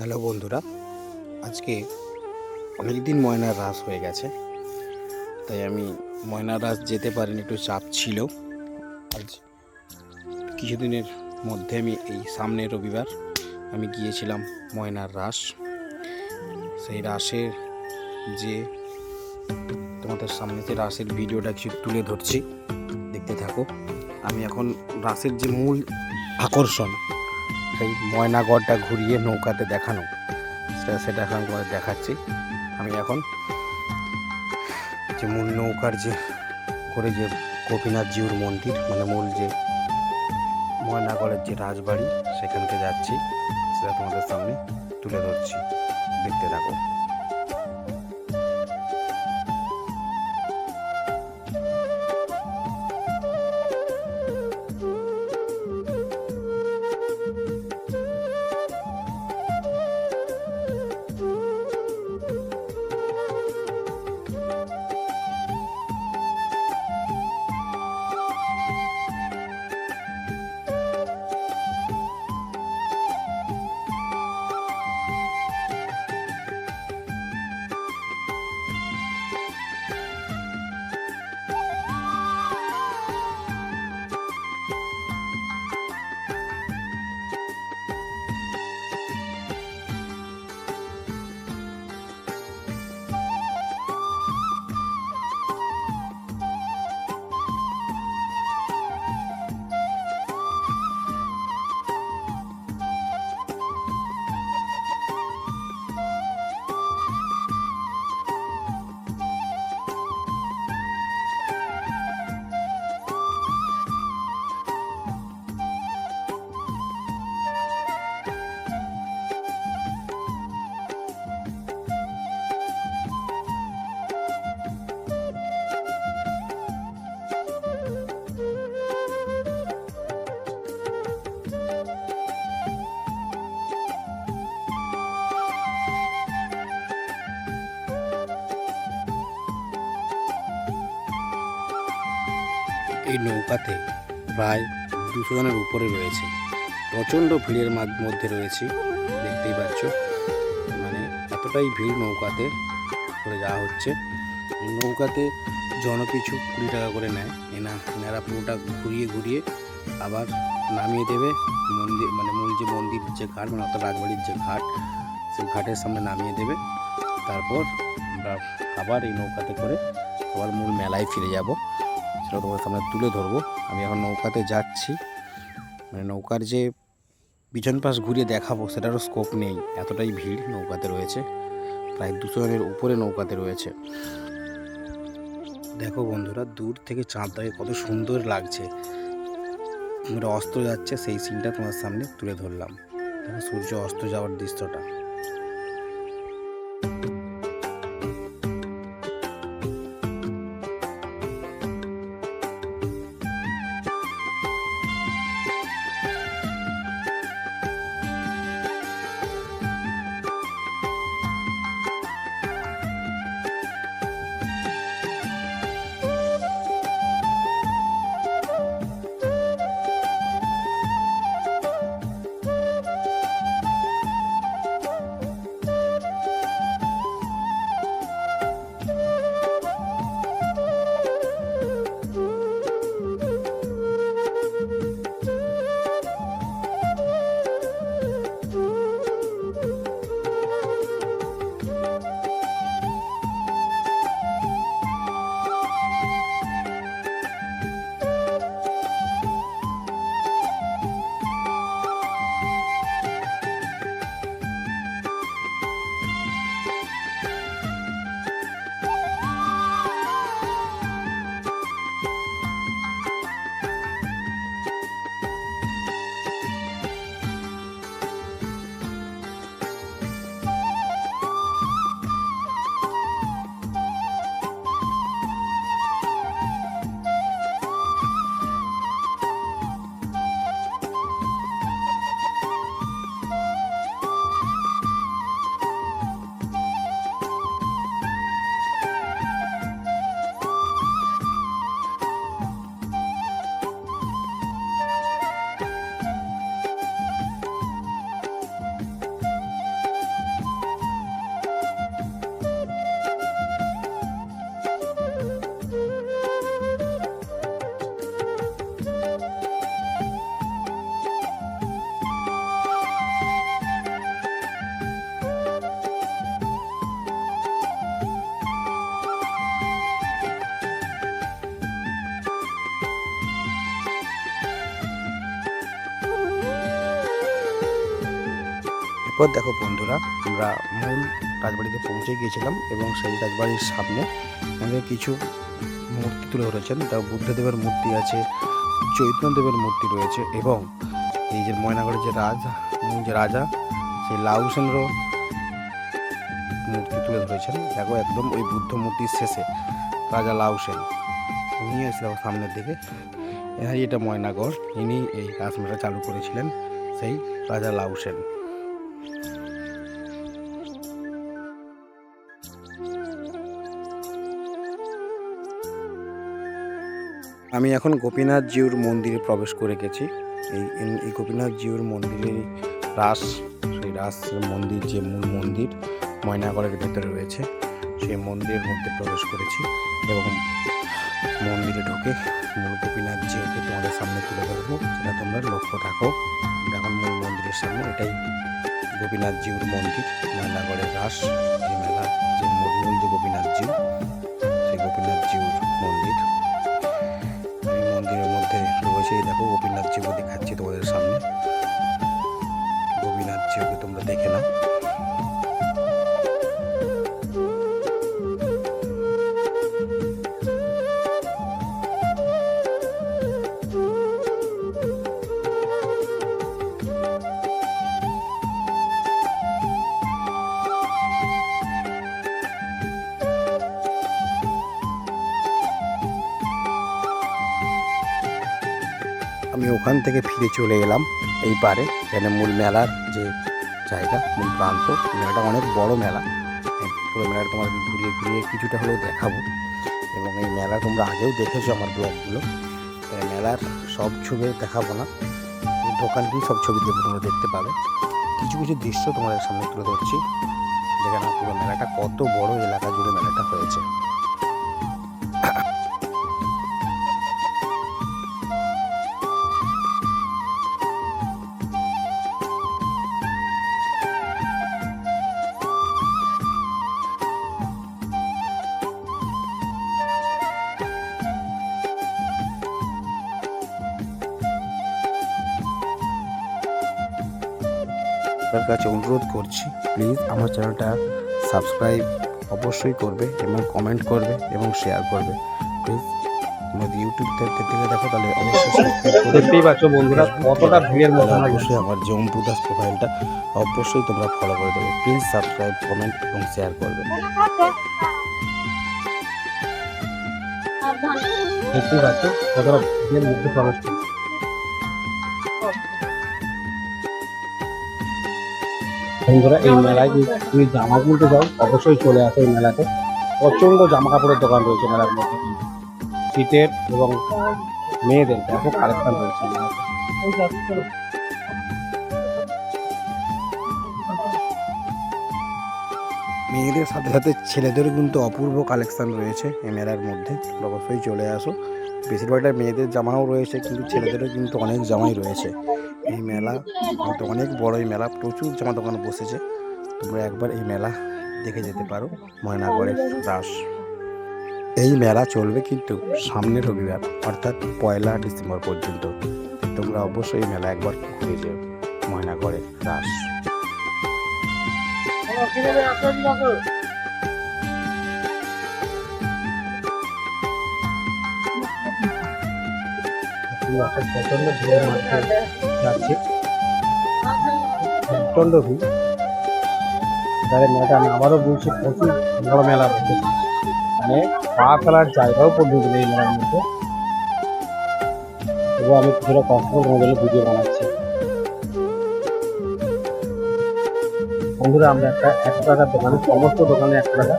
Hello বন্ধুরা, আজকে অনেক দিন ময়নার রাস হয়ে গেছে, তাই আমি ময়নার রাস যেতে পারিনি, একটু চাপ ছিল। আজ কিছুদিনের মধ্যে আমি এই সামনের রবিবার আমি গিয়েছিলাম ময়নার রাস। সেই রাসের যে তোমাদের সামনে যে রাসের ভিডিওটা কিছু তুলে ধরছি, দেখতে থাকো। আমি এখন রাসের যে মূল আকর্ষণ সেই ময়নাগড়টা ঘুরিয়ে নৌকাতে দেখানো। সেটা এখন তোমাদের দেখাচ্ছি। আমি এখন যে মূল নৌকার যে করে যে গোপীনাথ জিউর মন্দির মানে মূল যে ময়নাগড়ের যে রাজবাড়ি সেখানকে যাচ্ছি। সেটা তোমাদের সামনে তুলে ধরছি। দেখতে থাকো। এই নৌকাতে প্রায় দুশো জনের উপরে রয়েছে। প্রচণ্ড ভিড়ের মধ্যে রয়েছে, দেখতেই পাচ্ছ। মানে এতটাই ভিড় নৌকাতে করে যাওয়া হচ্ছে। নৌকাতে জনপিছু কুড়ি টাকা করে নেয়। এনা, এনারা পুরোটা ঘুরিয়ে ঘুরিয়ে আবার নামিয়ে দেবে। মন্দির মানে মূল যে মন্দির যে ঘাট মানে অর্থাৎ রাজবাড়ির যে ঘাট, সেই ঘাটের সামনে নামিয়ে দেবে। তারপর আমরা আবার এই নৌকাতে করে আবার মূল মেলায় ফিরে যাব। সেটা তোমাদের সামনে তুলে ধরবো। আমি এখন নৌকাতে যাচ্ছি। মানে নৌকার যে পিছন পাশ ঘুরিয়ে দেখাবো, সেটারও স্কোপ নেই। এতটাই ভিড় নৌকাতে রয়েছে। প্রায় দুশো জনের উপরে নৌকাতে রয়েছে। দেখো বন্ধুরা, দূর থেকে চাঁদটাকে কত সুন্দর লাগছে। আমরা অস্ত যাচ্ছে, সেই সিনটা তোমার সামনে তুলে ধরলাম। সূর্য অস্ত যাওয়ার দৃশ্যটা। এরপর দেখো বন্ধুরা, আমরা মূল রাজবাড়িতে পৌঁছে গিয়েছিলাম এবং সেই রাজবাড়ির সামনে আমাদের কিছু মূর্তি তুলে ধরেছেন। তা বুদ্ধদেবের মূর্তি আছে, চৈতন্যদেবের মূর্তি রয়েছে এবং এই যে ময়নাগড়ের যে রাজা যে রাজা সেই লাউসেন্দ্র মূর্তি তুলে ধরেছেন। দেখো একদম ওই বুদ্ধ মূর্তির শেষে রাজা লাউসেন নিয়ে এসেছিল সামনের দিকে, এনারই এটা ময়নাগড়, ইনি এই রাজমেলা চালু করেছিলেন সেই রাজা লাউসেন আমি এখন গোপীনাথ জিউর মন্দিরে প্রবেশ করে গেছি। এই এই গোপীনাথ জিউর মন্দিরে রাস, সেই রাস মন্দির, যে মূল মন্দির ময়নাগড়ের ভেতরে রয়েছে, সেই মন্দিরের মধ্যে প্রবেশ করেছি এবং মন্দিরে ঢুকে মূল গোপীনাথ জিউকে তোমাদের সামনে তুলে ধরবো। সেটা তোমরা লক্ষ্য রাখো। এখন মূল মন্দিরের সামনে, এটাই গোপীনাথ জিউর মন্দির, ময়নাগড়ের রাস মেলা, যে মূল যে গোপীনাথ জিউ, সেই গোপীনাথ জিউর মন্দির। মন্দিরের এই দেখো গোপীনাথ জিউকে দেখাচ্ছি তোমাদের সামনে। গোপীনাথ জিউকে তোমরা দেখে নাও। আমি ওখান থেকে ফিরে চলে এলাম এই পারে এখানে মূল মেলার যে জায়গা, মূল প্রান্ত, মেলাটা অনেক বড় মেলা। এই পুরো মেলাটা তোমাদের ঘুরিয়ে ঘুরিয়ে কিছুটা হলেও দেখাবো। এবং এই মেলা তোমরা আগেও দেখেছ আমার ব্লগগুলো। মেলার সব ছবি দেখাবো না। দোকান দিয়ে সব ছবি দেবো, তোমরা দেখতে পাবে। কিছু কিছু দৃশ্য তোমাদের সামনে তুলে ধরছি। দেখে না পুরো মেলাটা কত বড় এলাকা জুড়ে মেলাটা হয়েছে। আপনার কাছে অনুরোধ করছি প্লিজ আমার চ্যানেলটা সাবস্ক্রাইব অবশ্যই করবে এবং কমেন্ট করবে এবং শেয়ার করবে। প্লিজ যদি ইউটিউব থেকে থেকে দেখো তাহলে অবশ্যই দেখতেই পাচ্ছ বন্ধুরা কতটা ভিড়ের মধ্যে অবশ্যই আমার যে অম্পু দাস প্রোফাইলটা অবশ্যই তোমরা ফলো করে দেবে। প্লিজ সাবস্ক্রাইব কমেন্ট এবং শেয়ার করবে। দেখতেই পাচ্ছ কতটা ভিড়ের মধ্যে প্রবেশ করছি। বন্ধুরা, এই মেলায় তুমি জামা কিনতে যাও, অবশ্যই চলে আসো এই মেলাতে। প্রচণ্ড জামা কাপড়ের দোকান রয়েছে মেলার মধ্যে। কিন্তু শীতের এবং মেয়েদের ব্যাপক কালেকশন রয়েছে মেয়েদের সাথে সাথে ছেলেদেরও কিন্তু অপূর্ব কালেকশন রয়েছে এই মেলার মধ্যে। অবশ্যই চলে আসো। বেশিরভাগটা মেয়েদের জামাও রয়েছে, কিন্তু ছেলেদেরও কিন্তু অনেক জামাই রয়েছে। এই মেলা অনেক বড় এই মেলা, প্রচুর জামা দোকান বসেছে। তোমরা একবার এই মেলা দেখে যেতে পারো ময়নাগড়ের রাস এই মেলা চলবে কিন্তু সামনের রবিবার, অর্থাৎ পয়লা ডিসেম্বর পর্যন্ত। তোমরা অবশ্যই এই মেলা একবার ঘুরে যেও ময়নাগড়ের রাস তুমি একটা প্রচণ্ড ভিড়ের মধ্যে যাচ্ছে। প্রচণ্ড ভিড়। আমি আবারও বলছি, প্রচুর বড় মেলা বসেছে মানে পা ফেলার জায়গাও পর্যন্ত এই মেলার মধ্যে। তবু আমি কিছুটা কষ্ট তোমাদের ভিডিও বানাচ্ছি। বন্ধুরা, আমরা একটা একশো টাকার দোকানে, সমস্ত দোকানে একশো টাকা।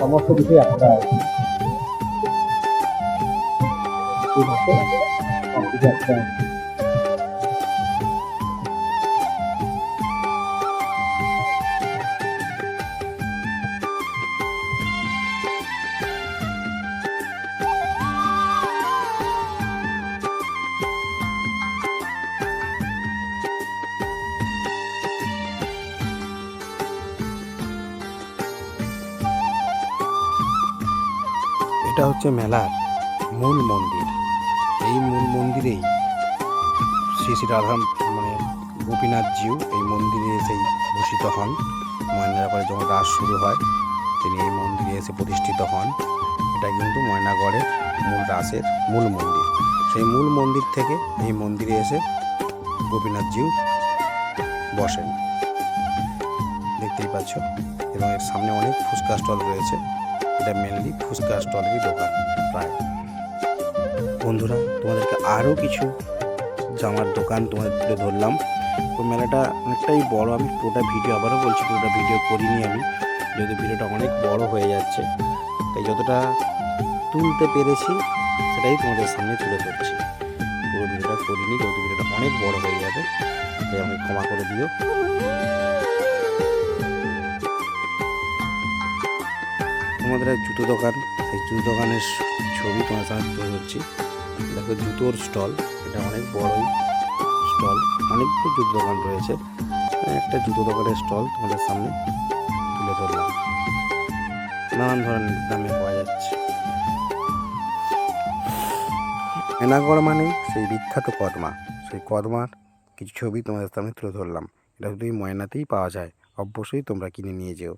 সমস্ত কিছুই একশো টাকা। কিছু একশো টাকা এটা হচ্ছে মেলার মূল মন্দির। এই মন্দিরেই শ্রী শ্রী রাধা মানে গোপীনাথ জিউ এই মন্দিরে এসেই ভূষিত হন। ময়নাগড়ে যখন রাস শুরু হয়, তিনি এই মন্দিরে এসে প্রতিষ্ঠিত হন। এটা কিন্তু ময়নাগড়ের মূল রাসের মূল মন্দির। সেই মূল মন্দির থেকে এই মন্দিরে এসে গোপীনাথ জিউ বসেন। দেখতেই পাচ্ছ, এবং এর সামনে অনেক ফুচকা স্টল রয়েছে। এটা মেনলি ফুচকা স্টলেরই দোকান, প্রায়। বন্ধুরা, তোমাদেরকে আরও কিছু জামার দোকান তোমাদের তুলে ধরলাম। তো মেলাটা অনেকটাই বড়, আমি পুরোটা ভিডিও আবারও বলছি, পুরোটা ভিডিও করিনি আমি যদি ভিডিওটা অনেক বড় হয়ে যাচ্ছে। তাই যতটা তুলতে পেরেছি, সেটাই তোমাদের সামনে তুলে ধরছি। পুরো ভিডিওটা করিনি, যেহেতু ভিডিওটা অনেক বড় হয়ে যাবে, তাই আমি ক্ষমা করে দিও। তোমাদের এক জুতো দোকান, সেই জুতো দোকানের ছবি তোমার সামনে তুলে ধরছি। দেখো জুতোর স্টল, এটা অনেক বড়ই স্টল অনেকগুলো জুতো দোকান রয়েছে। একটা জুতো দোকানের স্টল তোমাদের সামনে তুলে ধরলাম। নানান ধরনের দামে পাওয়া যাচ্ছে। এনাগড় মানে সেই বিখ্যাত কদমা। সেই কদমার কিছু ছবি তোমাদের সামনে তুলে ধরলাম। এটা শুধু ময়নাতেই পাওয়া যায়। অবশ্যই তোমরা কিনে নিয়ে যেও।